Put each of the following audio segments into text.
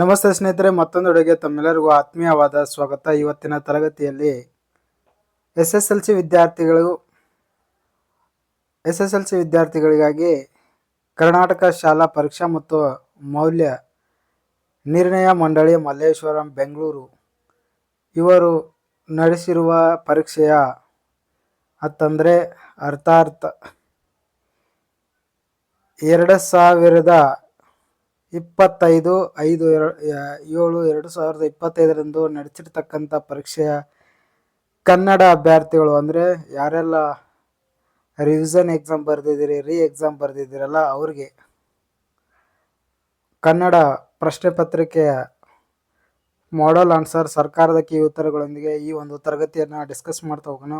ನಮಸ್ತೆ ಸ್ನೇಹಿತರೆ, ಮತ್ತೊಂದು ಅಡುಗೆ ತಮ್ಮೆಲ್ಲರಿಗೂ ಆತ್ಮೀಯವಾದ ಸ್ವಾಗತ. ಇವತ್ತಿನ ತರಗತಿಯಲ್ಲಿ ಎಸ್ ಎಸ್ ಎಲ್ ಸಿ ವಿದ್ಯಾರ್ಥಿಗಳು ಎಸ್ ಎಸ್ ಎಲ್ ಸಿ ವಿದ್ಯಾರ್ಥಿಗಳಿಗಾಗಿ ಕರ್ನಾಟಕ ಶಾಲಾ ಪರೀಕ್ಷಾ ಮತ್ತು ಮೌಲ್ಯ ನಿರ್ಣಯ ಮಂಡಳಿ ಮಲ್ಲೇಶ್ವರಂ, ಬೆಂಗಳೂರು, ಇವರು ನಡೆಸಿರುವ ಪರೀಕ್ಷೆಯ ಅಂತಂದರೆ ಅರ್ಥಾರ್ಥ ಎರಡು ಸಾವಿರದ ಇಪ್ಪತ್ತೈದು, ಐದು, ಏಳು ಎರಡು ಸಾವಿರದ ಇಪ್ಪತ್ತೈದರಂದು ನಡೆಸಿರ್ತಕ್ಕಂಥ ಪರೀಕ್ಷೆಯ ಕನ್ನಡ ಅಭ್ಯರ್ಥಿಗಳು ಅಂದರೆ ಯಾರೆಲ್ಲ ರಿವಿಷನ್ ಎಕ್ಸಾಮ್ ಬರೆದಿದ್ದೀರಿ ರೀ ಎಕ್ಸಾಮ್ ಬರೆದಿದ್ದೀರಲ್ಲ ಅವ್ರಿಗೆ ಕನ್ನಡ ಪ್ರಶ್ನೆ ಪತ್ರಿಕೆಯ ಮಾಡಲ್ ಆನ್ಸರ್ ಸರ್ಕಾರದ ಕೀ ಉತ್ತರಗಳೊಂದಿಗೆ ಈ ಒಂದು ತರಗತಿಯನ್ನು ಡಿಸ್ಕಸ್ ಮಾಡ್ತಾ ಹೋಗೋಣ.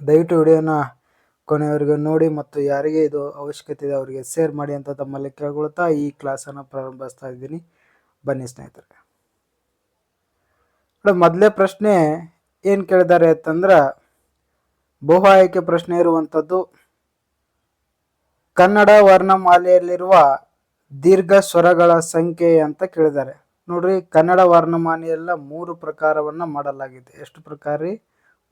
ದಯವಿಟ್ಟು ವಿಡಿಯೋನ ಕೊನೆಯವರೆಗೂ ನೋಡಿ ಮತ್ತು ಯಾರಿಗೆ ಇದು ಅವಶ್ಯಕತೆ ಇದೆ ಅವರಿಗೆ ಶೇರ್ ಮಾಡಿ ಅಂತ ತಮ್ಮಲ್ಲಿ ಕೇಳ್ಕೊಳ್ತಾ ಈ ಕ್ಲಾಸನ್ನು ಪ್ರಾರಂಭಿಸ್ತಾ ಇದ್ದೀನಿ. ಬನ್ನಿ ಸ್ನೇಹಿತರೆ. ಮೊದಲೇ ಪ್ರಶ್ನೆ ಏನು ಕೇಳಿದ್ದಾರೆ ಅಂತಂದ್ರೆ, ಬಹು ಆಯ್ಕೆ ಪ್ರಶ್ನೆ ಇರುವಂಥದ್ದು, ಕನ್ನಡ ವರ್ಣಮಾಲೆಯಲ್ಲಿರುವ ದೀರ್ಘ ಸ್ವರಗಳ ಸಂಖ್ಯೆ ಅಂತ ಕೇಳಿದ್ದಾರೆ. ನೋಡ್ರಿ, ಕನ್ನಡ ವರ್ಣಮಾಲೆಯೆಲ್ಲ ಮೂರು ಪ್ರಕಾರವನ್ನು ಮಾಡಲಾಗಿದೆ. ಎಷ್ಟು ಪ್ರಕಾರ? ರೀ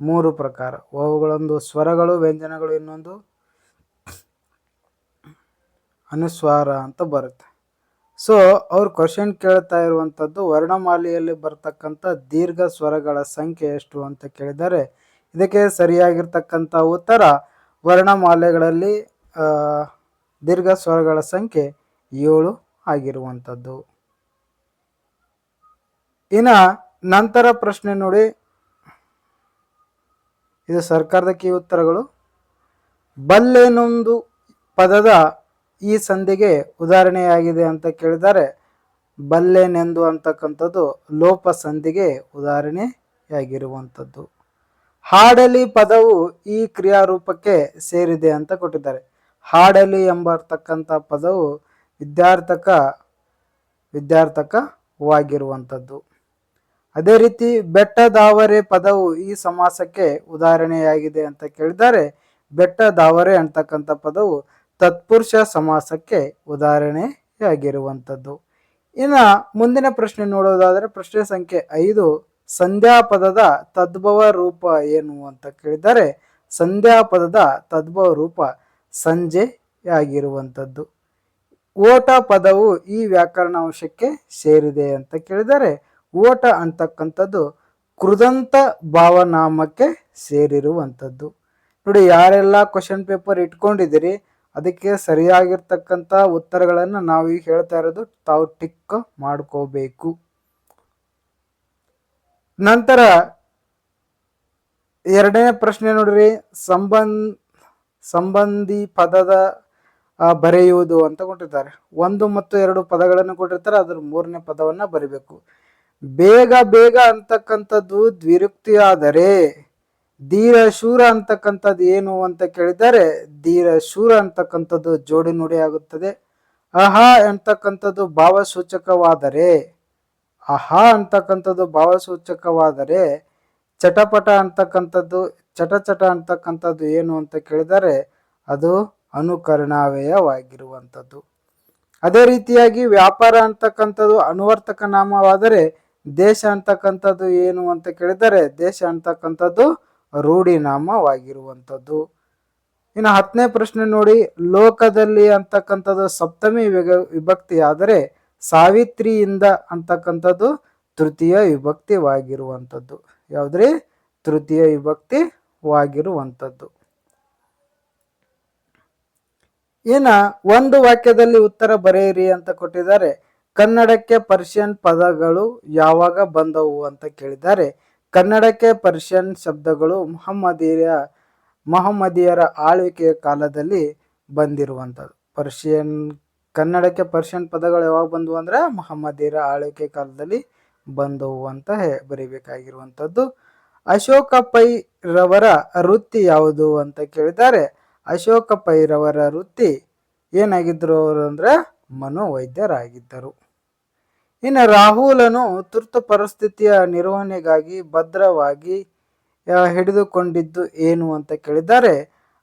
ಮೂರು ಪ್ರಕಾರ. ಅವುಗಳೊಂದು ಸ್ವರಗಳು, ವ್ಯಂಜನಗಳು, ಇನ್ನೊಂದು ಅನುಸ್ವಾರ ಅಂತ ಬರುತ್ತೆ. ಸೊ ಅವ್ರು ಕ್ವಶನ್ ಕೇಳ್ತಾ ಇರುವಂಥದ್ದು ವರ್ಣಮಾಲೆಯಲ್ಲಿ ಬರ್ತಕ್ಕಂಥ ದೀರ್ಘ ಸ್ವರಗಳ ಸಂಖ್ಯೆ ಎಷ್ಟು ಅಂತ ಕೇಳಿದರೆ, ಇದಕ್ಕೆ ಸರಿಯಾಗಿರ್ತಕ್ಕಂಥ ಉತ್ತರ ವರ್ಣಮಾಲೆಗಳಲ್ಲಿ ದೀರ್ಘ ಸ್ವರಗಳ ಸಂಖ್ಯೆ ಏಳು ಆಗಿರುವಂಥದ್ದು. ಇನ್ನು ನಂತರ ಪ್ರಶ್ನೆ ನೋಡಿ. ಇದು ಸರ್ಕಾರದ ಕೀ ಉತ್ತರಗಳು. ಬಲ್ಲೆನೊಂದು ಪದದ ಈ ಸಂಧಿಗೆ ಉದಾಹರಣೆಯಾಗಿದೆ ಅಂತ ಕೇಳಿದರೆ ಬಲ್ಲೆನೆಂದು ಅಂತಕ್ಕಂಥದ್ದು ಲೋಪ ಸಂಧಿಗೆ ಉದಾಹರಣೆಯಾಗಿರುವಂಥದ್ದು. ಹಾಡಲಿ ಪದವು ಈ ಕ್ರಿಯಾರೂಪಕ್ಕೆ ಸೇರಿದೆ ಅಂತ ಕೊಟ್ಟಿದ್ದಾರೆ. ಹಾಡಲಿ ಎಂಬರ್ತಕ್ಕಂಥ ಪದವು ವಿದ್ಯಾರ್ಥಕ, ವಿದ್ಯಾರ್ಥಕವಾಗಿರುವಂಥದ್ದು. ಅದೇ ರೀತಿ ಬೆಟ್ಟದಾವರೆ ಪದವು ಈ ಸಮಾಸಕ್ಕೆ ಉದಾಹರಣೆಯಾಗಿದೆ ಅಂತ ಕೇಳಿದ್ದಾರೆ. ಬೆಟ್ಟದಾವರೆ ಅಂತಕ್ಕಂಥ ಪದವು ತತ್ಪುರುಷ ಸಮಾಸಕ್ಕೆ ಉದಾಹರಣೆಯಾಗಿರುವಂಥದ್ದು. ಇನ್ನು ಮುಂದಿನ ಪ್ರಶ್ನೆ ನೋಡೋದಾದರೆ ಪ್ರಶ್ನೆ ಸಂಖ್ಯೆ ಐದು ಸಂಧ್ಯಾ ಪದದ ತದ್ಭವ ರೂಪ ಏನು ಅಂತ ಕೇಳಿದ್ದಾರೆ. ಸಂಧ್ಯಾ ಪದದ ತದ್ಭವ ರೂಪ ಸಂಜೆ ಆಗಿರುವಂಥದ್ದು ಓಟ ಪದವು ಈ ವ್ಯಾಕರಣ ಅಂಶಕ್ಕೆ ಸೇರಿದೆ ಅಂತ ಕೇಳಿದರೆ ಓಟ ಅಂತಕ್ಕಂಥದ್ದು ಕೃದಂತ ಭಾವನಾಮಕ್ಕೆ ಸೇರಿರುವಂಥದ್ದು. ನೋಡಿ, ಯಾರೆಲ್ಲ ಕ್ವಶನ್ ಪೇಪರ್ ಇಟ್ಕೊಂಡಿದ್ದೀರಿ, ಅದಕ್ಕೆ ಸರಿಯಾಗಿರ್ತಕ್ಕಂಥ ಉತ್ತರಗಳನ್ನು ನಾವು ಈಗ ಹೇಳ್ತಾ ಇರೋದು ತಾವು ಟಿಕ್ ಮಾಡ್ಕೋಬೇಕು. ನಂತರ ಎರಡನೇ ಪ್ರಶ್ನೆ ನೋಡ್ರಿ ಸಂಬಂಧ ಸಂಬಂಧಿ ಪದದ ಬರೆಯುವುದು ಅಂತ ಕೊಟ್ಟಿರ್ತಾರೆ ಒಂದು ಮತ್ತು ಎರಡು ಪದಗಳನ್ನು ಕೊಟ್ಟಿರ್ತಾರೆ, ಅದ್ರ ಮೂರನೇ ಪದವನ್ನು ಬರಿಬೇಕು. ಬೇಗ ಬೇಗ ಅಂತಕ್ಕಂಥದ್ದು ದ್ವಿರುಕ್ತಿ ಆದರೆ ಧೀರ ಶೂರ ಅಂತಕ್ಕಂಥದ್ದು ಏನು ಅಂತ ಕೇಳಿದರೆ ಧೀರ ಶೂರ ಅಂತಕ್ಕಂಥದ್ದು ಜೋಡಿ ನುಡಿ ಆಗುತ್ತದೆ. ಅಹ ಅಂತಕ್ಕಂಥದ್ದು ಭಾವಸೂಚಕವಾದರೆ ಅಹ ಅಂತಕ್ಕಂಥದ್ದು ಭಾವಸೂಚಕವಾದರೆ ಚಟಪಟ ಅಂತಕ್ಕಂಥದ್ದು ಚಟ ಚಟ ಅಂತಕ್ಕಂಥದ್ದು ಏನು ಅಂತ ಕೇಳಿದರೆ ಅದು ಅನುಕರಣಾವ್ಯಯವಾಗಿರುವಂಥದ್ದು ಅದೇ ರೀತಿಯಾಗಿ ವ್ಯಾಪಾರ ಅಂತಕ್ಕಂಥದ್ದು ಅನುವರ್ತಕ ನಾಮವಾದರೆ ದೇಶ ಅಂತಕ್ಕಂಥದ್ದು ಏನು ಅಂತ ಕೇಳಿದರೆ ದೇಶ ಅಂತಕ್ಕಂಥದ್ದು ರೂಢಿನಾಮವಾಗಿರುವಂಥದ್ದು. ಇನ್ನು ಹತ್ತನೇ ಪ್ರಶ್ನೆ ನೋಡಿ, ಲೋಕದಲ್ಲಿ ಅಂತಕ್ಕಂಥದ್ದು ಸಪ್ತಮಿ ವಿಭಕ್ತಿ ಆದರೆ ಸಾವಿತ್ರಿಯಿಂದ ಅಂತಕ್ಕಂಥದ್ದು ತೃತೀಯ ವಿಭಕ್ತಿವಾಗಿರುವಂಥದ್ದು. ಯಾವುದ್ರಿ? ತೃತೀಯ ವಿಭಕ್ತಿವಾಗಿರುವಂಥದ್ದು. ಇನ್ನ ಒಂದು ವಾಕ್ಯದಲ್ಲಿ ಉತ್ತರ ಬರೆಯಿರಿ ಅಂತ ಕೊಟ್ಟಿದ್ದಾರೆ. ಕನ್ನಡಕ್ಕೆ ಪರ್ಷಿಯನ್ ಪದಗಳು ಯಾವಾಗ ಬಂದವು ಅಂತ ಕೇಳಿದ್ದಾರೆ. ಕನ್ನಡಕ್ಕೆ ಪರ್ಷಿಯನ್ ಶಬ್ದಗಳು ಮೊಹಮ್ಮದಿಯ, ಮೊಹಮ್ಮದಿಯರ ಆಳ್ವಿಕೆಯ ಕಾಲದಲ್ಲಿ ಬಂದಿರುವಂಥದ್ದು. ಪರ್ಷಿಯನ್, ಕನ್ನಡಕ್ಕೆ ಪರ್ಷಿಯನ್ ಪದಗಳು ಯಾವಾಗ ಬಂದವು ಅಂದ್ರೆ ಮೊಹಮ್ಮದಿಯರ ಆಳ್ವಿಕೆ ಕಾಲದಲ್ಲಿ ಬಂದವು ಅಂತ ಹೇ- ಬರೀಬೇಕಾಗಿರುವಂಥದ್ದು. ಅಶೋಕ ಪೈ ರವರ ವೃತ್ತಿ ಯಾವುದು ಅಂತ ಕೇಳಿದ್ದಾರೆ. ಅಶೋಕ ಪೈರವರ ವೃತ್ತಿ ಏನಾಗಿದ್ದರು ಅವರು ಅಂದ್ರೆ ಮನೋವೈದ್ಯರಾಗಿದ್ದರು. ಇನ್ನು ರಾಹುಲನು ತುರ್ತು ಪರಿಸ್ಥಿತಿಯ ನಿರ್ವಹಣೆಗಾಗಿ ಭದ್ರವಾಗಿ ಹಿಡಿದುಕೊಂಡಿದ್ದು ಏನು ಅಂತ ಕೇಳಿದ್ದಾರೆ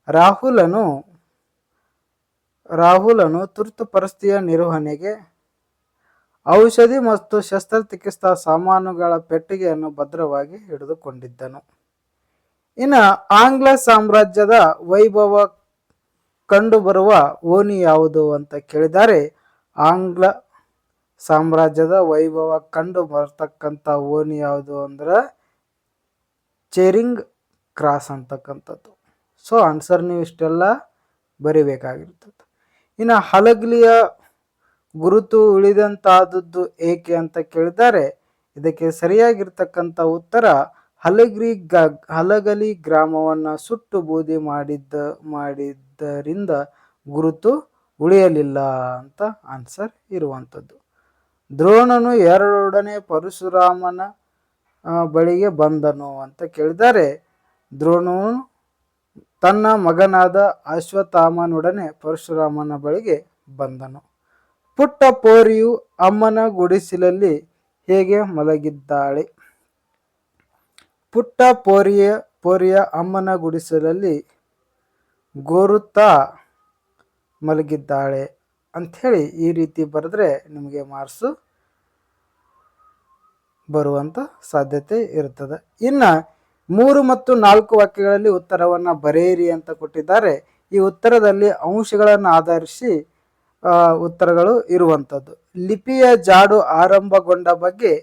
ರಾಹುಲನು ರಾಹುಲನು ತುರ್ತು ಪರಿಸ್ಥಿತಿಯ ನಿರ್ವಹಣೆಗೆ ಔಷಧಿ ಮತ್ತು ಶಸ್ತ್ರಚಿಕಿತ್ಸಾ ಸಾಮಾನುಗಳ ಪೆಟ್ಟಿಗೆಯನ್ನು ಭದ್ರವಾಗಿ ಹಿಡಿದುಕೊಂಡಿದ್ದನು. ಇನ್ನು ಆಂಗ್ಲ ಸಾಮ್ರಾಜ್ಯದ ವೈಭವ ಕಂಡುಬರುವ ಓಣಿ ಯಾವುದು ಅಂತ ಕೇಳಿದರೆ, ಆಂಗ್ಲ ಸಾಮ್ರಾಜ್ಯದ ವೈಭವ ಕಂಡು ಬರ್ತಕ್ಕಂಥ ಓಣಿ ಯಾವುದು ಅಂದ್ರೆ ಚೇರಿಂಗ್ ಕ್ರಾಸ್ ಅಂತಕ್ಕಂಥದ್ದು. ಸೊ ಆನ್ಸರ್ ನೀವು ಇಷ್ಟೆಲ್ಲ ಬರಿಬೇಕಾಗಿರ್ತದೆ. ಇನ್ನು ಹಲಗಲಿಯ ಗುರುತು ಉಳಿದಂತಾದದ್ದು ಏಕೆ ಅಂತ ಕೇಳಿದರೆ, ಇದಕ್ಕೆ ಸರಿಯಾಗಿರ್ತಕ್ಕಂಥ ಉತ್ತರ ಹಲಗ್ರಿ ಗ ಹಲಗಲಿ ಗ್ರಾಮವನ್ನು ಸುಟ್ಟು ಬೂದಿ ಮಾಡಿದ್ದ, ಮಾಡಿದ್ದರಿಂದ ಗುರುತು ಉಳಿಯಲಿಲ್ಲ ಅಂತ ಆನ್ಸರ್ ಇರುವಂಥದ್ದು. ದ್ರೋಣನು ಎರಡೊಡನೆ ಪರಶುರಾಮನ ಬಳಿಗೆ ಬಂದನು ಅಂತ ಕೇಳಿದರೆ, ದ್ರೋಣನು ತನ್ನ ಮಗನಾದ ಅಶ್ವತ್ಥಾಮನೊಡನೆ ಪರಶುರಾಮನ ಬಳಿಗೆ ಬಂದನು. ಪುಟ್ಟ ಪೋರಿಯು ಅಮ್ಮನ ಗುಡಿಸಲಲ್ಲಿ ಹೇಗೆ ಮಲಗಿದ್ದಾಳೆ? ಪುಟ್ಟ ಪೋರಿಯ ಪೋರಿಯ ಅಮ್ಮನ ಗುಡಿಸಲಲ್ಲಿ ಗೋರುತ್ತಾ ಮಲಗಿದ್ದಾಳೆ. ಅಂಥೇಳಿ ಈ ರೀತಿ ಬರೆದ್ರೆ ನಿಮಗೆ ಮಾರ್ಸು ಬರುವಂಥ ಸಾಧ್ಯತೆ ಇರುತ್ತದೆ. ಇನ್ನು ಮೂರು ಮತ್ತು ನಾಲ್ಕು ವಾಕ್ಯಗಳಲ್ಲಿ ಉತ್ತರವನ್ನು ಬರೆಯಿರಿ ಅಂತ ಕೊಟ್ಟಿದ್ದಾರೆ. ಈ ಉತ್ತರದಲ್ಲಿ ಅಂಶಗಳನ್ನು ಆಧರಿಸಿ ಉತ್ತರಗಳು ಇರುವಂಥದ್ದು. ಲಿಪಿಯ ಜಾಡು ಆರಂಭಗೊಂಡ ಬಗ್ಗೆ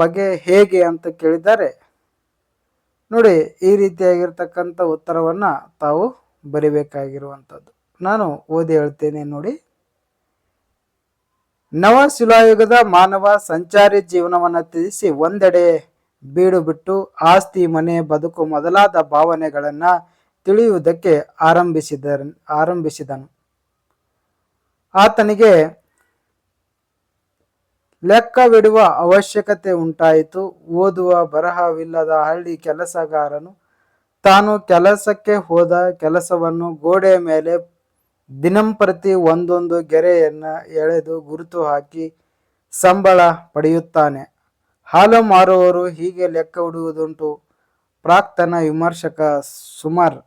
ಬಗ್ಗೆ ಹೇಗೆ ಅಂತ ಕೇಳಿದ್ದಾರೆ ನೋಡಿ ಈ ರೀತಿಯಾಗಿರ್ತಕ್ಕಂಥ ಉತ್ತರವನ್ನು ತಾವು ಬರಿಬೇಕಾಗಿರುವಂಥದ್ದು. ನಾನು ಓದಿ ಹೇಳ್ತೇನೆ ನೋಡಿ. ನವ ಶಿಲಾಯುಗದ ಮಾನವ ಸಂಚಾರಿ ಜೀವನವನ್ನು ತ್ಯಜಿಸಿ ಒಂದೆಡೆ ಬೀಡು ಬಿಟ್ಟು ಆಸ್ತಿ, ಮನೆ, ಬದುಕು ಮೊದಲಾದ ಭಾವನೆಗಳನ್ನು ತಿಳಿಯುವುದಕ್ಕೆ ಆರಂಭಿಸಿದ ಆರಂಭಿಸಿದನು. ಆತನಿಗೆ ಲೆಕ್ಕವಿಡುವ ಅವಶ್ಯಕತೆ ಉಂಟಾಯಿತು. ಓದುವ ಬರಹವಿಲ್ಲದ ಹಳ್ಳಿ ಕೆಲಸಗಾರನು ತಾನು ಕೆಲಸಕ್ಕೆ ಹೋದ ಕೆಲಸವನ್ನು ಗೋಡೆ ಮೇಲೆ ದಿನಂಪ್ರತಿ ಒಂದೊಂದು ಗೆರೆಯನ್ನು ಎಳೆದು ಗುರುತು ಹಾಕಿ ಸಂಬಳ ಪಡೆಯುತ್ತಾನೆ. ಹಾಲು ಮಾರುವವರು ಹೀಗೆ ಲೆಕ್ಕ ಹುಡುವುದುಂಟು ಪ್ರಾಕ್ತನ ವಿಮರ್ಶಕ ಸುಮಾರ್,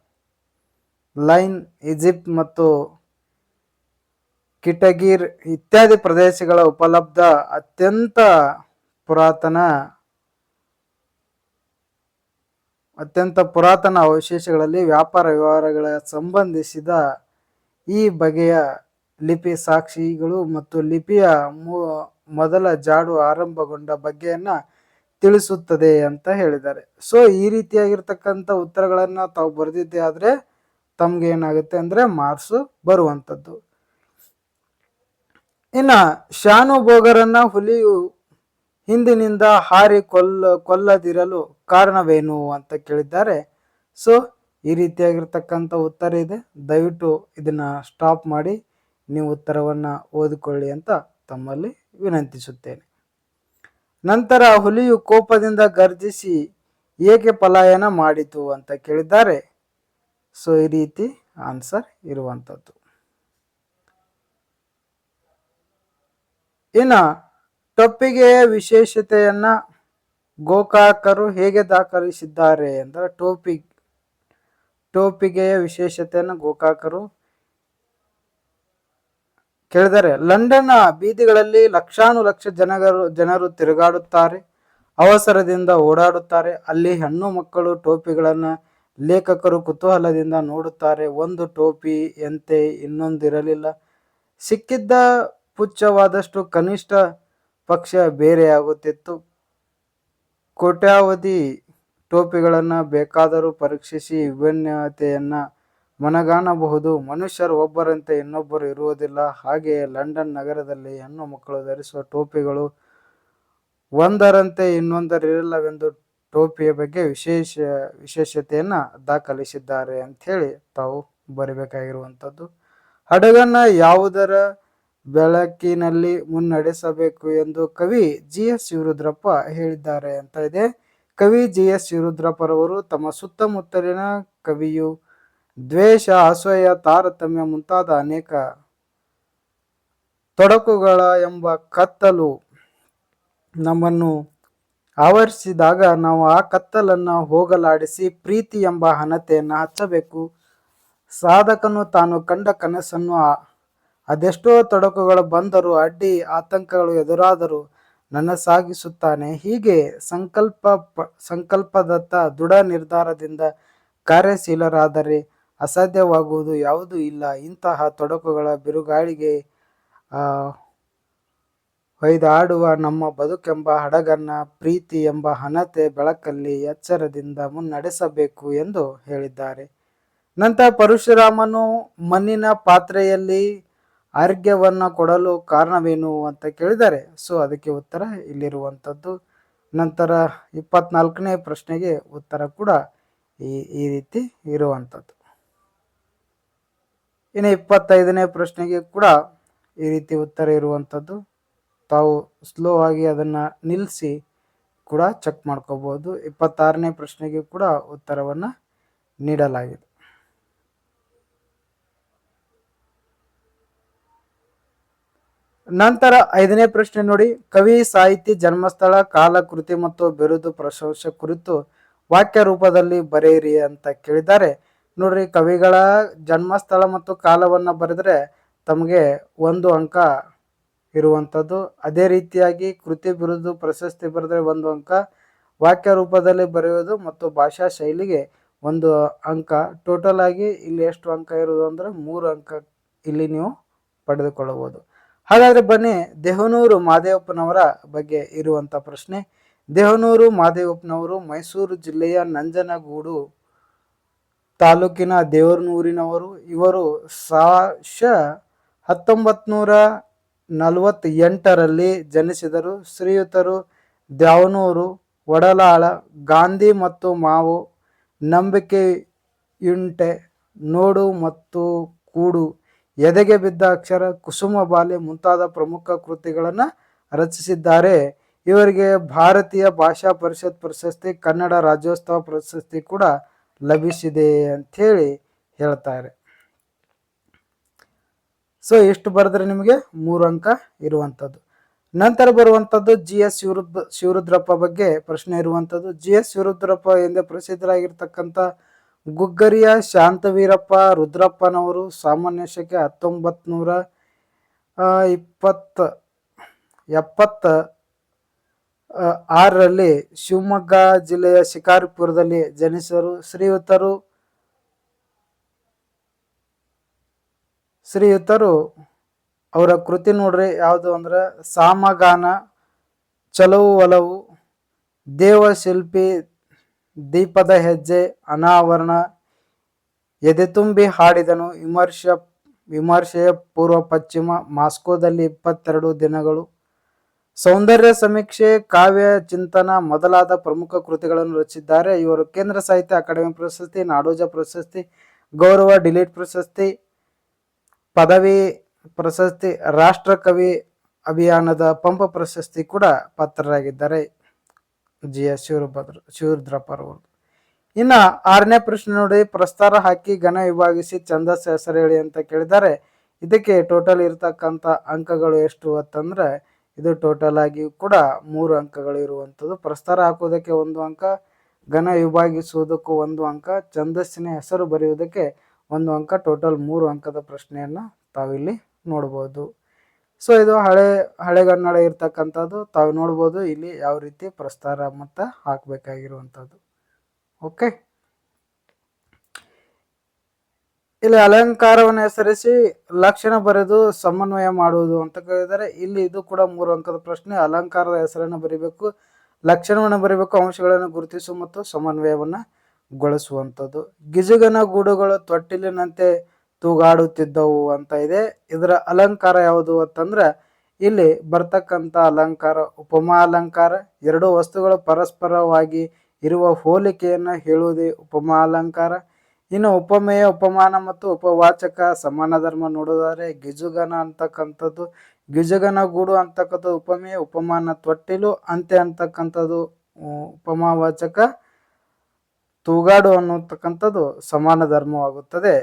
ಲೈನ್, ಈಜಿಪ್ಟ್ ಮತ್ತು ಕಿಟಗೀರ್ ಇತ್ಯಾದಿ ಪ್ರದೇಶಗಳ ಉಪಲಬ್ಧ ಅತ್ಯಂತ ಪುರಾತನ ಅತ್ಯಂತ ಪುರಾತನ ಅವಶೇಷಗಳಲ್ಲಿ ವ್ಯಾಪಾರ ವ್ಯವಹಾರಗಳ ಸಂಬಂಧಿಸಿದ ಈ ಬಗೆಯ ಲಿಪಿ ಸಾಕ್ಷಿಗಳು ಮತ್ತು ಲಿಪಿಯ ಮೊದಲ ಜಾಡು ಆರಂಭಗೊಂಡ ಬಗ್ಗೆಯನ್ನ ತಿಳಿಸುತ್ತದೆ ಅಂತ ಹೇಳಿದ್ದಾರೆ. ಸೊ ಈ ರೀತಿಯಾಗಿರ್ತಕ್ಕಂಥ ಉತ್ತರಗಳನ್ನ ತಾವು ಬರೆದಿದ್ದೆ ಆದ್ರೆ ತಮ್ಗೆ ಏನಾಗುತ್ತೆ ಅಂದ್ರೆ ಮಾರ್ಕ್ಸು ಬರುವಂಥದ್ದು. ಇನ್ನ ಶಾನುಭೋಗರನ್ನ ಹುಲಿಯು ಹಿಂದಿನಿಂದ ಹಾರಿ ಕೊಲ್ಲ ಕೊಲ್ಲದಿರಲು ಕಾರಣವೇನು ಅಂತ ಕೇಳಿದ್ದಾರೆ. ಸೊ ಈ ರೀತಿಯಾಗಿರ್ತಕ್ಕಂಥ ಉತ್ತರ ಇದೆ. ದಯವಿಟ್ಟು ಇದನ್ನು ಸ್ಟಾಪ್ ಮಾಡಿ, ನೀವು ಉತ್ತರವನ್ನು ಓದಿಕೊಳ್ಳಿ ಅಂತ ತಮ್ಮಲ್ಲಿ ವಿನಂತಿಸುತ್ತೇನೆ. ನಂತರ ಹುಲಿಯು ಕೋಪದಿಂದ ಗರ್ಜಿಸಿ, ಏಕೆ ಪಲಾಯನ ಮಾಡಿತು? ಅಂತ ಕೇಳಿದ್ದಾರೆ. ಸೊ ಈ ರೀತಿ ಆನ್ಸರ್ ಇರುವಂಥದ್ದು. ಇನ್ನು ಟೊಪ್ಪಿಗೆಯ ವಿಶೇಷತೆಯನ್ನು ಗೋಕಾಕರು ಹೇಗೆ ದಾಖಲಿಸಿದ್ದಾರೆ? ಅಂದರೆ ಟೋಪಿ ಟೋಪಿಗೆಯ ವಿಶೇಷತೆಯನ್ನು ಗೋಕಾಕರು ಕೇಳಿದರೆ ಲಂಡನ್ನ ಬೀದಿಗಳಲ್ಲಿ ಲಕ್ಷಾನು ಲಕ್ಷ ಜನಗರು, ಜನರು ತಿರುಗಾಡುತ್ತಾರೆ, ಅವಸರದಿಂದ ಓಡಾಡುತ್ತಾರೆ. ಅಲ್ಲಿ ಹೆಣ್ಣು ಮಕ್ಕಳು ಟೋಪಿಗಳನ್ನು ಲೇಖಕರು ಕುತೂಹಲದಿಂದ ನೋಡುತ್ತಾರೆ. ಒಂದು ಟೋಪಿ ಎಂತೆ ಇನ್ನೊಂದಿರಲಿಲ್ಲ. ಸಿಕ್ಕಿದ್ದ ಪುಚ್ಛವಾದಷ್ಟು ಕನಿಷ್ಠ ಪಕ್ಷ ಬೇರೆಯಾಗುತ್ತಿತ್ತು. ಕೋಟ್ಯಾವಧಿ ಟೋಪಿಗಳನ್ನು ಬೇಕಾದರೂ ಪರೀಕ್ಷಿಸಿ ವಿಭಿನ್ನತೆಯನ್ನು ಮನಗಾಣಬಹುದು. ಮನುಷ್ಯರು ಒಬ್ಬರಂತೆ ಇನ್ನೊಬ್ಬರು ಇರುವುದಿಲ್ಲ. ಹಾಗೆಯೇ ಲಂಡನ್ ನಗರದಲ್ಲಿ ಹೆಣ್ಣು ಮಕ್ಕಳು ಧರಿಸುವ ಟೋಪಿಗಳು ಒಂದರಂತೆ ಇನ್ನೊಂದರಿರಲ್ಲವೆಂದು ಟೋಪಿಯ ಬಗ್ಗೆ ವಿಶೇಷ, ವಿಶೇಷತೆಯನ್ನು ದಾಖಲಿಸಿದ್ದಾರೆ ಅಂಥೇಳಿ ತಾವು ಬರಿಬೇಕಾಗಿರುವಂಥದ್ದು. ಹಡಗನ್ನ ಯಾವುದರ ಬೆಳಕಿನಲ್ಲಿ ಮುನ್ನಡೆಸಬೇಕು ಎಂದು ಕವಿ ಜಿ ಎಸ್ ಶಿವರುದ್ರಪ್ಪ ಹೇಳಿದ್ದಾರೆ ಅಂತ ಇದೆ. ಕವಿ ಜಿ ಎಸ್ ಶಿವರುದ್ರಪ್ಪರವರು ತಮ್ಮ ಸುತ್ತಮುತ್ತಲಿನ ಕವಿಯು ದ್ವೇಷ, ಅಸೂಯ, ತಾರತಮ್ಯ ಮುಂತಾದ ಅನೇಕ ತೊಡಕುಗಳ ಎಂಬ ಕತ್ತಲು ನಮ್ಮನ್ನು ಆವರಿಸಿದಾಗ ನಾವು ಆ ಕತ್ತಲನ್ನು ಹೋಗಲಾಡಿಸಿ ಪ್ರೀತಿ ಎಂಬ ಹಣತೆಯನ್ನು ಹಚ್ಚಬೇಕು. ಸಾಧಕನು ತಾನು ಕಂಡ ಕನಸನ್ನು ಅದೆಷ್ಟೋ ತೊಡಕುಗಳು ಬಂದರೂ, ಅಡ್ಡಿ, ಆತಂಕಗಳು ಎದುರಾದರೂ ನನ್ನ ಸಾಗಿಸುತ್ತಾನೆ. ಹೀಗೆ ಸಂಕಲ್ಪ ಸಂಕಲ್ಪದತ್ತ ದೃಢ ನಿರ್ಧಾರದಿಂದ ಕಾರ್ಯಶೀಲರಾದರೆ ಅಸಾಧ್ಯವಾಗುವುದು ಯಾವುದೂ ಇಲ್ಲ. ಇಂತಹ ತೊಡಕುಗಳ ಬಿರುಗಾಳಿಗೆ ಹೊಯ್ದಾಡುವ ನಮ್ಮ ಬದುಕೆಂಬ ಹಡಗನ್ನ ಪ್ರೀತಿ ಎಂಬ ಹಣತೆ ಬೆಳಕಲ್ಲಿ ಎಚ್ಚರದಿಂದ ಮುನ್ನಡೆಸಬೇಕು ಎಂದು ಹೇಳಿದ್ದಾರೆ. ನಂತರ ಪರಶುರಾಮನು ಮಣ್ಣಿನ ಪಾತ್ರೆಯಲ್ಲಿ ಅರ್ಘ್ಯವನ್ನು ಕೊಡಲು ಕಾರಣವೇನು ಅಂತ ಕೇಳಿದ್ದಾರೆ. ಸೊ, ಅದಕ್ಕೆ ಉತ್ತರ ಇಲ್ಲಿರುವಂಥದ್ದು. ನಂತರ ಇಪ್ಪತ್ನಾಲ್ಕನೇ ಪ್ರಶ್ನೆಗೆ ಉತ್ತರ ಕೂಡ ಈ ಈ ರೀತಿ ಇರುವಂಥದ್ದು. ಇನ್ನು ಇಪ್ಪತ್ತೈದನೇ ಪ್ರಶ್ನೆಗೆ ಕೂಡ ಈ ರೀತಿ ಉತ್ತರ ಇರುವಂಥದ್ದು. ತಾವು ಸ್ಲೋ ಆಗಿ ಅದನ್ನು ನಿಲ್ಲಿಸಿ ಕೂಡ ಚೆಕ್ ಮಾಡ್ಕೋಬೋದು. ಇಪ್ಪತ್ತಾರನೇ ಪ್ರಶ್ನೆಗೆ ಕೂಡ ಉತ್ತರವನ್ನು ನೀಡಲಾಗಿದೆ. ನಂತರ ಐದನೇ ಪ್ರಶ್ನೆ ನೋಡಿ. ಕವಿ, ಸಾಹಿತಿ, ಜನ್ಮಸ್ಥಳ ಕಾಲ ಕೃತಿ ಮತ್ತು ಬಿರುದು ಪ್ರಶಂಸೆ ಕುರಿತು ವಾಕ್ಯ ರೂಪದಲ್ಲಿ ಬರೆಯಿರಿ ಅಂತ ಕೇಳಿದ್ದಾರೆ. ನೋಡ್ರಿ, ಕವಿಗಳ ಜನ್ಮಸ್ಥಳ ಮತ್ತು ಕಾಲವನ್ನು ಬರೆದ್ರೆ ತಮಗೆ ಒಂದು ಅಂಕ ಇರುವಂಥದ್ದು. ಅದೇ ರೀತಿಯಾಗಿ ಕೃತಿ, ಬಿರುದು, ಪ್ರಶಸ್ತಿ ಬರೆದ್ರೆ ಒಂದು ಅಂಕ. ವಾಕ್ಯ ರೂಪದಲ್ಲಿ ಬರೆಯೋದು ಮತ್ತು ಭಾಷಾ ಶೈಲಿಗೆ ಒಂದು ಅಂಕ. ಟೋಟಲ್ ಆಗಿ ಇಲ್ಲಿ ಎಷ್ಟು ಅಂಕ ಇರೋದು ಅಂದರೆ ಮೂರು ಅಂಕ ಇಲ್ಲಿ ನೀವು ಪಡೆದುಕೊಳ್ಳಬಹುದು. ಹಾಗಾದರೆ ಬನ್ನಿ ದೇಹನೂರು ಮಾದೇವಪ್ಪನವರ ಬಗ್ಗೆ ಇರುವಂಥ ಪ್ರಶ್ನೆ. ದೇಹನೂರು ಮಾದೇವಪ್ಪನವರು ಮೈಸೂರು ಜಿಲ್ಲೆಯ ನಂಜನಗೂಡು ತಾಲೂಕಿನ ದೇವನೂರಿನವರು. ಇವರು ಸಾಶ ಹತ್ತೊಂಬತ್ನೂರ ನಲವತ್ತೆಂಟರಲ್ಲಿ ಜನಿಸಿದರು. ಶ್ರೀಯುತರು ದ್ಯಾವನೂರು ಒಡಲಾಳ ಗಾಂಧಿ ಮತ್ತು ಮಾವು, ನಂಬಿಕೆಯುಂಟೆ, ನೋಡು ಮತ್ತು ಕೂಡು ಎದೆಗೆ ಬಿದ್ದ ಅಕ್ಷರ ಕುಸುಮ ಬಾಲೆ ಮುಂತಾದ ಪ್ರಮುಖ ಕೃತಿಗಳನ್ನು ರಚಿಸಿದ್ದಾರೆ. ಇವರಿಗೆ ಭಾರತೀಯ ಭಾಷಾ ಪರಿಷತ್ ಪ್ರಶಸ್ತಿ, ಕನ್ನಡ ರಾಜ್ಯೋತ್ಸವ ಪ್ರಶಸ್ತಿ ಕೂಡ ಲಭಿಸಿದೆ ಅಂಥೇಳಿ ಹೇಳ್ತಾರೆ. ಸೊ ಇಷ್ಟು ಬರೆದ್ರೆ ನಿಮಗೆ? ಮೂರು ಅಂಕ ಇರುವಂಥದ್ದು. ನಂತರ ಬರುವಂಥದ್ದು ಜಿ ಎಸ್ ಶಿವರುದ್ರ, ಶಿವರುದ್ರಪ್ಪ ಬಗ್ಗೆ ಪ್ರಶ್ನೆ ಇರುವಂಥದ್ದು. ಜಿ ಎಸ್ ಶಿವರುದ್ರಪ್ಪ ಎಂದೇ ಪ್ರಸಿದ್ಧರಾಗಿರ್ತಕ್ಕಂಥ ಗುಗ್ಗರಿಯ ಶಾಂತವೀರಪ್ಪ ರುದ್ರಪ್ಪನವರು ಸಾಮಾನ್ಯ ಶಕೆ ಹತ್ತೊಂಬತ್ತು ನೂರ ಇಪ್ಪತ್ತ, ಎಪ್ಪತ್ತ ಆರರಲ್ಲಿ ಶಿವಮೊಗ್ಗ ಜಿಲ್ಲೆಯ ಶಿಕಾರಿಪುರದಲ್ಲಿ ಜನಿಸಿದರು ಶ್ರೀಯುತರು ಶ್ರೀಯುತರು ಅವರ ಕೃತಿ ನೋಡ್ರಿ ಯಾವುದು ಅಂದ್ರೆ ಸಾಮಗಾನ, ಚಲವು ಒಲವು, ದೇವಶಿಲ್ಪಿ ದೀಪದ ಹೆಜ್ಜೆ, ಅನಾವರಣ, ಎದೆತುಂಬಿ ಹಾಡಿದನು ವಿಮರ್ಶ, ವಿಮರ್ಶೆಯ ಪೂರ್ವ ಪಶ್ಚಿಮ ಮಾಸ್ಕೋದಲ್ಲಿ ಇಪ್ಪತ್ತೆರಡು ದಿನಗಳು. ಸೌಂದರ್ಯ ಸಮೀಕ್ಷೆ, ಕಾವ್ಯ, ಚಿಂತನ ಮೊದಲಾದ ಪ್ರಮುಖ ಕೃತಿಗಳನ್ನು ರಚಿಸಿದ್ದಾರೆ. ಇವರು ಕೇಂದ್ರ ಸಾಹಿತ್ಯ ಅಕಾಡೆಮಿ ಪ್ರಶಸ್ತಿ, ನಾಡೋಜ ಪ್ರಶಸ್ತಿ, ಗೌರವ ಡಿಲೀಟ್ ಪ್ರಶಸ್ತಿ, ಪದವಿ ಪ್ರಶಸ್ತಿ, ರಾಷ್ಟ್ರಕವಿ ಅಭಿಯಾನದ ಪಂಪ ಪ್ರಶಸ್ತಿ ಕೂಡ ಪಾತ್ರರಾಗಿದ್ದಾರೆ. ಜಿ ಎಸ್ ಶಿವರುಭದ್ರ ಶಿವರುದ್ರಪ್ಪರವರು ಇನ್ನು ಆರನೇ ಪ್ರಶ್ನೆ ನೋಡಿ, ಪ್ರಸ್ತಾರ ಹಾಕಿ ಘನ ವಿಭಾಗಿಸಿ ಛಂದಸ್ ಹೆಸರು ಹೇಳಿ ಅಂತ ಕೇಳಿದ್ದಾರೆ. ಇದಕ್ಕೆ ಟೋಟಲ್ ಇರತಕ್ಕಂಥ ಅಂಕಗಳು ಎಷ್ಟು ಅಂತಂದ್ರೆ, ಇದು ಟೋಟಲ್ ಆಗಿ ಕೂಡ ಮೂರು ಅಂಕಗಳು ಇರುವಂಥದ್ದು. ಪ್ರಸ್ತಾರ ಹಾಕೋದಕ್ಕೆ ಒಂದು ಅಂಕ, ಘನ ವಿಭಾಗಿಸುವುದಕ್ಕೂ ಒಂದು ಅಂಕ, ಛಂದಸ್ಸಿನ ಹೆಸರು ಬರೆಯುವುದಕ್ಕೆ ಒಂದು ಅಂಕ ಟೋಟಲ್ ಮೂರು ಅಂಕದ ಪ್ರಶ್ನೆಯನ್ನು ತಾವಿಲ್ಲಿ ನೋಡ್ಬೋದು. ಸೊ ಇದು ಹಳೆ ಹಳೆಗನ್ನಡ ಇರ್ತಕ್ಕಂಥದ್ದು. ತಾವು ನೋಡ್ಬೋದು ಇಲ್ಲಿ ಯಾವ ರೀತಿ ಪ್ರಸ್ತಾರ ಮತ್ತು ಹಾಕಬೇಕಾಗಿರುವಂಥದ್ದು. ಓಕೆ ಇಲ್ಲಿ ಅಲಂಕಾರವನ್ನು ಹೆಸರಿಸಿ ಲಕ್ಷಣ ಬರೆದು ಸಮನ್ವಯ ಮಾಡುವುದು ಅಂತ ಕೇಳಿದರೆ ಇಲ್ಲಿ ಇದು ಕೂಡ ಮೂರು ಅಂಕದ ಪ್ರಶ್ನೆ. ಅಲಂಕಾರದ ಹೆಸರನ್ನು ಬರಿಬೇಕು, ಲಕ್ಷಣವನ್ನು ಬರಿಬೇಕು, ಅಂಶಗಳನ್ನು ಗುರುತಿಸು ಮತ್ತು ಸಮನ್ವಯವನ್ನು ಗೊಳಿಸುವಂಥದ್ದು. ಗಿಜುಗನ ಗೂಡುಗಳು ತೊಟ್ಟಿಲಿನಂತೆ ತೂಗಾಡುತ್ತಿದ್ದವು ಅಂತ ಇದೆ. ಇದರ ಅಲಂಕಾರ ಯಾವುದು ಅಂತಂದ್ರೆ, ಇಲ್ಲಿ ಬರ್ತಕ್ಕಂತ ಅಲಂಕಾರ, ಉಪಮಾ ಅಲಂಕಾರ, ಎರಡು ವಸ್ತುಗಳು ಪರಸ್ಪರವಾಗಿ ಇರುವ ಹೋಲಿಕೆಯನ್ನು ಹೇಳುವುದೇ ಉಪಮಾ ಅಲಂಕಾರ. ಇನ್ನು ಉಪಮೇಯ, ಉಪಮಾನ ಮತ್ತು ಉಪವಾಚಕ ಸಮಾನ ಧರ್ಮ ನೋಡೋದಾದ್ರೆ ಗಿಜುಗನ ಅಂತಕ್ಕಂಥದ್ದು. ಗಿಜುಗನ ಗೂಡು ಅಂತಕ್ಕಂಥದ್ದು ಉಪಮೇಯ, ಉಪಮಾನ ತೊಟ್ಟಿಲು ಅಂತೆ ಅಂತಕ್ಕಂಥದ್ದು ಉಪಮಾವಾಚಕ, ತೂಗಾಡು ಅನ್ನತಕ್ಕಂಥದ್ದು ಸಮಾನ ಧರ್ಮವಾಗುತ್ತದೆ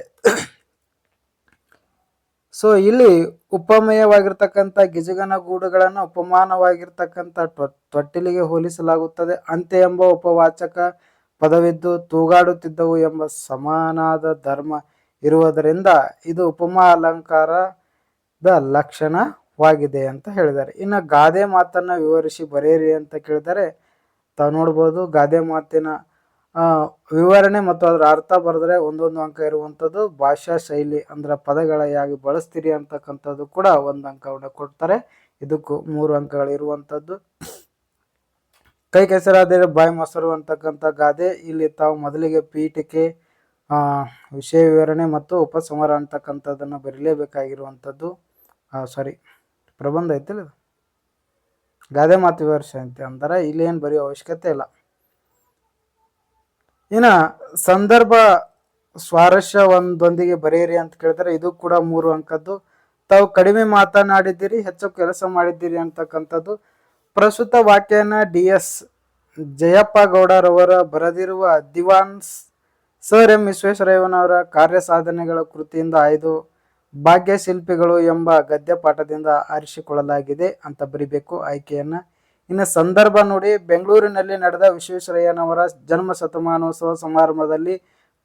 ಸೊ ಇಲ್ಲಿ ಉಪಮೇಯವಾಗಿರ್ತಕ್ಕಂಥ ಗಿಜಗನ ಗೂಡುಗಳನ್ನು ಉಪಮಾನವಾಗಿರ್ತಕ್ಕಂಥ ತೊಟ್ಟಿಲಿಗೆ ಹೋಲಿಸಲಾಗುತ್ತದೆ. ಅಂತೆ ಎಂಬ ಉಪವಾಚಕ ಪದವಿದ್ದು ತೂಗಾಡುತ್ತಿದ್ದವು ಎಂಬ ಸಮಾನಾದ ಧರ್ಮ ಇರುವುದರಿಂದ ಇದು ಉಪಮಾ ಅಲಂಕಾರದ ಲಕ್ಷಣವಾಗಿದೆ ಅಂತ ಹೇಳಿದ್ದಾರೆ. ಇನ್ನು ಗಾದೆ ಮಾತನ್ನು ವಿವರಿಸಿ ಬರೆಯಿರಿ ಅಂತ ಕೇಳಿದರೆ ತಾವು ನೋಡ್ಬೋದು ಗಾದೆ ಮಾತಿನ ವಿವರಣೆ ಮತ್ತು ಅದರ ಅರ್ಥ ಬರೆದ್ರೆ ಒಂದೊಂದು ಅಂಕ ಇರುವಂಥದ್ದು ಭಾಷಾ ಶೈಲಿ ಅಂದ್ರೆ ಪದಗಳ ಹೇಗೆ ಬಳಸ್ತೀರಿ ಅಂತಕ್ಕಂಥದ್ದು ಕೂಡ ಒಂದು ಅಂಕವನ್ನು ಕೊಡ್ತಾರೆ. ಇದಕ್ಕೂ ಮೂರು ಅಂಕಗಳು ಇರುವಂಥದ್ದು. ಕೈ ಕೆಸರಾದರೆ ಬಾಯಿ ಮೊಸರು ಅಂತಕ್ಕಂಥ ಗಾದೆ. ಇಲ್ಲಿ ತಾವು ಮೊದಲಿಗೆ ಪೀಠಿಕೆ ವಿಷಯ ವಿವರಣೆ ಮತ್ತು ಉಪಸಂಹಾರ ಅಂತಕ್ಕಂಥದ್ದನ್ನು ಬರೀಲೇಬೇಕಾಗಿರುವಂಥದ್ದು. ಸಾರಿ ಪ್ರಬಂಧ ಐತಿಲ್ಲ ಗಾದೆ ಮಾತು ವಿವರಿಸಿ ಅಂತ ಅಂದ್ರೆ ಇಲ್ಲಿ ಏನು ಬರೆಯೋ ಅವಶ್ಯಕತೆ ಇಲ್ಲ. ಇನ್ನ ಸಂದರ್ಭ ಸ್ವಾರಸ್ಯ ಒಂದೊಂದಿಗೆ ಬರೆಯಿರಿ ಅಂತ ಕೇಳಿದ್ರೆ ಇದು ಕೂಡ ಮೂರು ಅಂಕದ್ದು. ತಾವು ಕಡಿಮೆ ಮಾತನಾಡಿದ್ದೀರಿ, ಹೆಚ್ಚು ಕೆಲಸ ಮಾಡಿದ್ದೀರಿ ಅಂತಕ್ಕಂಥದ್ದು. ಪ್ರಸ್ತುತ ವಾಕ್ಯನ ಡಿ ಎಸ್ ಜಯಪ್ಪ ಗೌಡರವರ ಬರೆದಿರುವ ದಿವಾನ್ ಸರ್ ಎಂ ವಿಶ್ವೇಶ್ವರಯ್ಯನವರ ಕಾರ್ಯ ಸಾಧನೆಗಳ ಕೃತಿಯಿಂದ ಆಯ್ದು ಭಾಗ್ಯಶಿಲ್ಪಿಗಳು ಎಂಬ ಗದ್ಯ ಪಾಠದಿಂದ ಆರಿಸಿಕೊಳ್ಳಲಾಗಿದೆ ಅಂತ ಬರಿಬೇಕು ಆಯ್ಕೆಯನ್ನ. ಇನ್ನು ಸಂದರ್ಭ ನೋಡಿ ಬೆಂಗಳೂರಿನಲ್ಲಿ ನಡೆದ ವಿಶ್ವೇಶ್ವರಯ್ಯನವರ ಜನ್ಮ ಶತಮಾನೋತ್ಸವ ಸಮಾರಂಭದಲ್ಲಿ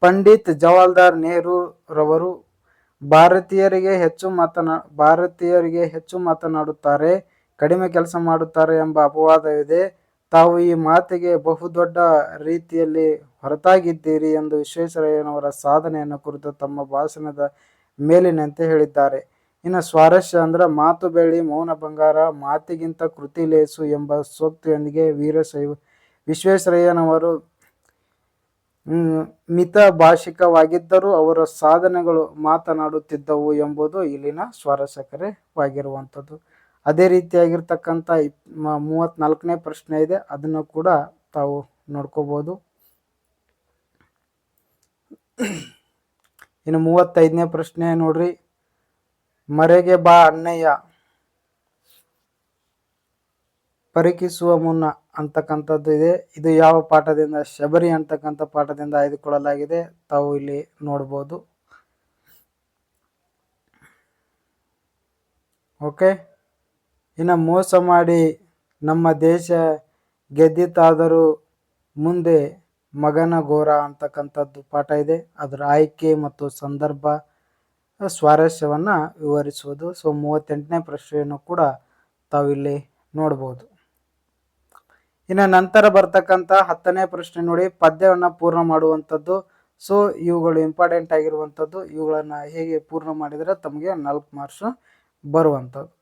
ಪಂಡಿತ್ ಜವಾಹರ್ಲಾಲ್ ನೆಹರು ರವರು ಭಾರತೀಯರಿಗೆ ಹೆಚ್ಚು ಮಾತನಾ, ಭಾರತೀಯರಿಗೆ ಹೆಚ್ಚು ಮಾತನಾಡುತ್ತಾರೆ, ಕಡಿಮೆ ಕೆಲಸ ಮಾಡುತ್ತಾರೆ ಎಂಬ ಅಪವಾದವಿದೆ. ತಾವು ಈ ಮಾತಿಗೆ ಬಹುದೊಡ್ಡ ರೀತಿಯಲ್ಲಿ ಹೊರತಾಗಿದ್ದೀರಿ ಎಂದು ವಿಶ್ವೇಶ್ವರಯ್ಯನವರ ಸಾಧನೆಯನ್ನು ಕುರಿತು ತಮ್ಮ ಭಾಷಣದ ಮೇಲಿನಂತೆ ಹೇಳಿದ್ದಾರೆ. ಇನ್ನು ಸ್ವಾರಸ್ಯ ಅಂದ್ರೆ ಮಾತು ಬೆಳ್ಳಿ ಮೌನ ಬಂಗಾರ, ಮಾತಿಗಿಂತ ಕೃತಿ ಲೇಸು ಎಂಬ ಸೂಕ್ತಿಯೊಂದಿಗೆ ವೀರಶೈವ ವಿಶ್ವೇಶ್ವರಯ್ಯನವರು ಮಿತ ಭಾಷಿಕವಾಗಿದ್ದರೂ ಅವರ ಸಾಧನೆಗಳು ಮಾತನಾಡುತ್ತಿದ್ದವು ಎಂಬುದು ಇಲ್ಲಿನ ಸ್ವಾರಸ್ಯಕರವಾಗಿರುವಂಥದ್ದು ಅದೇ ರೀತಿಯಾಗಿರ್ತಕ್ಕಂಥ ಇಪ್ ಮೂವತ್ನಾಲ್ಕನೇ ಪ್ರಶ್ನೆ ಇದೆ. ಅದನ್ನು ಕೂಡ ತಾವು ನೋಡ್ಕೋಬೋದು. ಇನ್ನು ಮೂವತ್ತೈದನೇ ಪ್ರಶ್ನೆ ನೋಡ್ರಿ. ಮರೆಗೆ ಬಾ ಅಣ್ಣಯ್ಯ. ಪರಿಕಿಸುವ ಮುನ್ನ ಅಂತಕ್ಕಂಥದ್ದು ಇದೆ. ಇದು ಯಾವ ಪಾಠದಿಂದ? ಶಬರಿ ಅಂತಕ್ಕಂಥ ಪಾಠದಿಂದ ಆಯ್ದುಕೊಳ್ಳಲಾಗಿದೆ. ತಾವು ಇಲ್ಲಿ ನೋಡ್ಬೋದು. ಓಕೆ? ಇನ್ನು ಮೋಸ ಮಾಡಿ ನಮ್ಮ ದೇಶ ಗೆದ್ದಿತಾದರೂ ಮುಂದೆ ಮಗನ ಘೋರ ಅಂತಕ್ಕಂಥದ್ದು ಪಾಠ ಇದೆ. ಅದರ ಆಯ್ಕೆ ಮತ್ತು ಸಂದರ್ಭ ಸ್ವಾರಸ್ಯವನ್ನು ವಿವರಿಸುವುದು. ಸೊ, ಮೂವತ್ತೆಂಟನೇ ಪ್ರಶ್ನೆಯನ್ನು ಕೂಡ ತಾವಿಲ್ಲಿ ನೋಡ್ಬೋದು. ಇನ್ನು ನಂತರ ಬರ್ತಕ್ಕಂಥ ಹತ್ತನೇ ಪ್ರಶ್ನೆ ನೋಡಿ, ಪದ್ಯವನ್ನು ಪೂರ್ಣ ಮಾಡುವಂಥದ್ದು. ಸೊ, ಇವುಗಳು ಇಂಪಾರ್ಟೆಂಟ್ ಆಗಿರುವಂಥದ್ದು. ಇವುಗಳನ್ನು ಹೇಗೆ ಪೂರ್ಣ ಮಾಡಿದರೆ ತಮಗೆ ನಾಲ್ಕು ಮಾರ್ಕ್ಸ್ ಬರುವಂಥದ್ದು.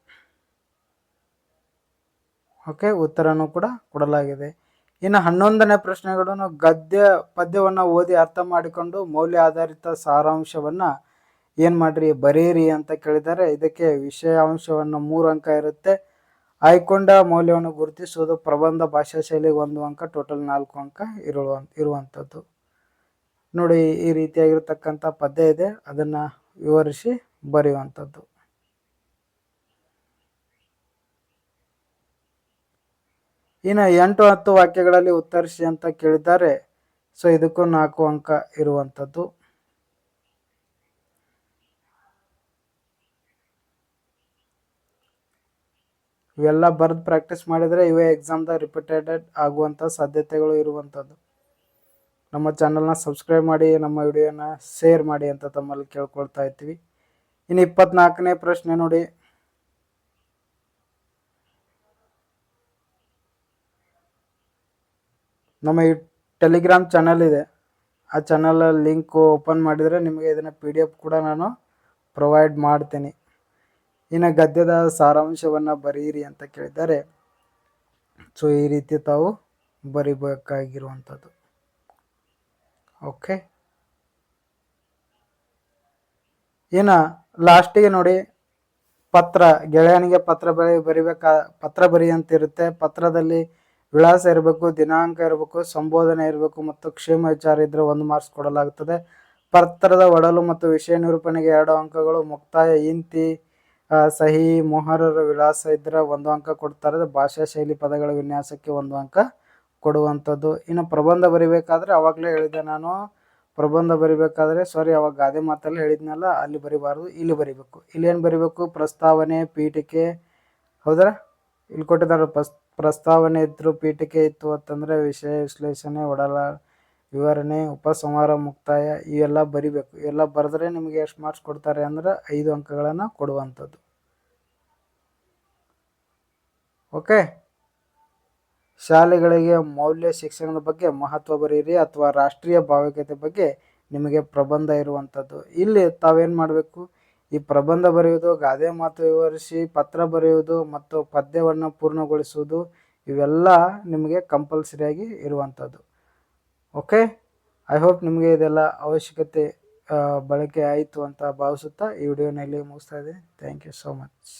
ಓಕೆ, ಉತ್ತರನೂ ಕೂಡ ಕೊಡಲಾಗಿದೆ. ಇನ್ನು ಹನ್ನೊಂದನೇ ಪ್ರಶ್ನೆಗಳನ್ನು ಗದ್ಯ ಪದ್ಯವನ್ನು ಓದಿ ಅರ್ಥ ಮಾಡಿಕೊಂಡು ಮೌಲ್ಯ ಆಧಾರಿತ ಸಾರಾಂಶವನ್ನು ಏನು ಮಾಡ್ರಿ, ಬರೀರಿ ಅಂತ ಕೇಳಿದ್ದಾರೆ. ಇದಕ್ಕೆ ವಿಷಯಾಂಶವನ್ನು ಮೂರು ಅಂಕ ಇರುತ್ತೆ. ಆಯ್ಕೊಂಡ ಮೌಲ್ಯವನ್ನು ಗುರುತಿಸುವುದು ಪ್ರಬಂಧ ಭಾಷಾ ಶೈಲಿಗೆ ಒಂದು ಅಂಕ, ಟೋಟಲ್ ನಾಲ್ಕು ಅಂಕ ಇರುವ ಇರುವಂಥದ್ದು ನೋಡಿ, ಈ ರೀತಿಯಾಗಿರ್ತಕ್ಕಂಥ ಪದ್ಯ ಇದೆ. ಅದನ್ನು ವಿವರಿಸಿ ಬರೆಯುವಂಥದ್ದು ಇನ್ನು ಎಂಟು, ಹತ್ತು ವಾಕ್ಯಗಳಲ್ಲಿ ಉತ್ತರಿಸಿ ಅಂತ ಕೇಳಿದ್ದಾರೆ. ಸೊ, ಇದಕ್ಕೂ ನಾಲ್ಕು ಅಂಕ ಇರುವಂಥದ್ದು ಇವೆಲ್ಲ ಬರೆದು ಪ್ರಾಕ್ಟೀಸ್ ಮಾಡಿದರೆ ಇವೇ ಎಕ್ಸಾಮ್ದಾಗ ರಿಪೀಟೆಡ್ ಆಗುವಂಥ ಸಾಧ್ಯತೆಗಳು ಇರುವಂಥದ್ದು. ನಮ್ಮ ಚಾನಲ್ನ ಸಬ್ಸ್ಕ್ರೈಬ್ ಮಾಡಿ, ನಮ್ಮ ವಿಡಿಯೋನ ಶೇರ್ ಮಾಡಿ ಅಂತ ತಮ್ಮಲ್ಲಿ ಕೇಳ್ಕೊಳ್ತಾ ಇರ್ತೀವಿ. ಇನ್ನು ಇಪ್ಪತ್ನಾಲ್ಕನೇ ಪ್ರಶ್ನೆ ನೋಡಿ. ನಮ್ಮ ಈ ಟೆಲಿಗ್ರಾಮ್ ಚಾನಲ್ ಇದೆ. ಆ ಚಾನಲ್ ಲಿಂಕು ಓಪನ್ ಮಾಡಿದರೆ ನಿಮಗೆ ಇದನ್ನು ಪಿ ಡಿ ಎಫ್ ಕೂಡ ನಾನು ಪ್ರೊವೈಡ್ ಮಾಡ್ತೀನಿ. ಇನ್ನು ಗದ್ಯದ ಸಾರಾಂಶವನ್ನು ಬರೆಯಿರಿ ಅಂತ ಕೇಳಿದ್ದಾರೆ. ಸೊ ಈ ರೀತಿ ತಾವು ಬರಿಬೇಕಾಗಿರುವಂಥದ್ದು. ಓಕೆ ಇನ್ನು ಲಾಸ್ಟಿಗೆ ನೋಡಿ, ಪತ್ರ, ಗೆಳೆಯನಿಗೆ ಪತ್ರ ಬರಿ, ಬರಿಬೇಕಾ, ಪತ್ರ ಬರಿ ಅಂತ ಇರುತ್ತೆ. ಪತ್ರದಲ್ಲಿ ವಿಳಾಸ ಇರಬೇಕು, ದಿನಾಂಕ ಇರಬೇಕು, ಸಂಬೋಧನೆ ಇರಬೇಕು ಮತ್ತು ಕ್ಷೇಮ ವಿಚಾರ ಇದ್ದರೆ ಒಂದು ಮಾರ್ಕ್ಸ್ ಕೊಡಲಾಗುತ್ತದೆ ಪತ್ರದ ಒಡಲು ಮತ್ತು ವಿಷಯ ನಿರೂಪಣೆಗೆ ಎರಡು ಅಂಕಗಳು, ಮುಕ್ತಾಯ, ಇಂತಿ ಸಹಿ ಮೊಹರರ ವಿಳಾಸ ಇದ್ರೆ ಒಂದು ಅಂಕ ಕೊಡ್ತಾರೆ. ಭಾಷಾ ಶೈಲಿ ಪದಗಳ ವಿನ್ಯಾಸಕ್ಕೆ ಒಂದು ಅಂಕ ಕೊಡುವಂಥದ್ದು. ಇನ್ನು ಪ್ರಬಂಧ ಬರಿಬೇಕಾದ್ರೆ ಅವಾಗಲೇ ಹೇಳಿದೆ ನಾನು. ಪ್ರಬಂಧ ಬರಿಬೇಕಾದ್ರೆ ಸಾರಿ ಅವಾಗ ಗಾದೆ ಮಾತಲ್ಲಿ ಹೇಳಿದ್ನಲ್ಲ, ಅಲ್ಲಿ ಬರಿಬಾರ್ದು, ಇಲ್ಲಿ ಬರಿಬೇಕು. ಇಲ್ಲಿ ಏನು ಬರಿಬೇಕು? ಪ್ರಸ್ತಾವನೆ, ಪೀಠಿಕೆ. ಹೌದಾ? ಇಲ್ಲಿ ಕೊಟ್ಟಿದ್ದಾರೆ ಪ್ರಸ್, ಪ್ರಸ್ತಾವನೆ ಇದ್ರು ಪೀಠಿಕೆ ಇತ್ತು ಅಂತಂದರೆ ವಿಷಯ ವಿಶ್ಲೇಷಣೆ, ಒಡಲ ವಿವರಣೆ, ಉಪಸಂಹಾರ, ಮುಕ್ತಾಯ ಇವೆಲ್ಲ ಬರಿಬೇಕು. ಇವೆಲ್ಲ ಬರೆದ್ರೆ ನಿಮಗೆ ಎಷ್ಟು ಮಾರ್ಕ್ಸ್ ಕೊಡ್ತಾರೆ ಅಂದ್ರೆ ಐದು ಅಂಕಗಳನ್ನು ಕೊಡುವಂಥದ್ದು. ಓಕೆ ಶಾಲೆಗಳಿಗೆ ಮೌಲ್ಯ ಶಿಕ್ಷಣದ ಬಗ್ಗೆ ಮಹತ್ವ ಬರೆಯಿರಿ ಅಥವಾ ರಾಷ್ಟ್ರೀಯ ಭಾವೈಕ್ಯತೆ ಬಗ್ಗೆ ನಿಮಗೆ ಪ್ರಬಂಧ ಇರುವಂಥದ್ದು. ಇಲ್ಲಿ ತಾವೇನು ಮಾಡಬೇಕು? ಈ ಪ್ರಬಂಧ ಬರೆಯುವುದು, ಗಾದೆ ಮಾತು ವಿವರಿಸಿ, ಪತ್ರ ಬರೆಯುವುದು ಮತ್ತು ಪದ್ಯವನ್ನು ಪೂರ್ಣಗೊಳಿಸುವುದು ಇವೆಲ್ಲ ನಿಮಗೆ ಕಂಪಲ್ಸರಿಯಾಗಿ ಇರುವಂಥದ್ದು. ಓಕೆ ಐ ಹೋಪ್ ನಿಮಗೆ ಇದೆಲ್ಲ ಅವಶ್ಯಕತೆ ಬಳಕೆ ಆಯಿತು ಅಂತ ಭಾವಿಸುತ್ತಾ ಈ ವಿಡಿಯೋನಲ್ಲಿ ಮುಗಿಸ್ತಾ ಇದ್ದೀನಿ. Thank you so much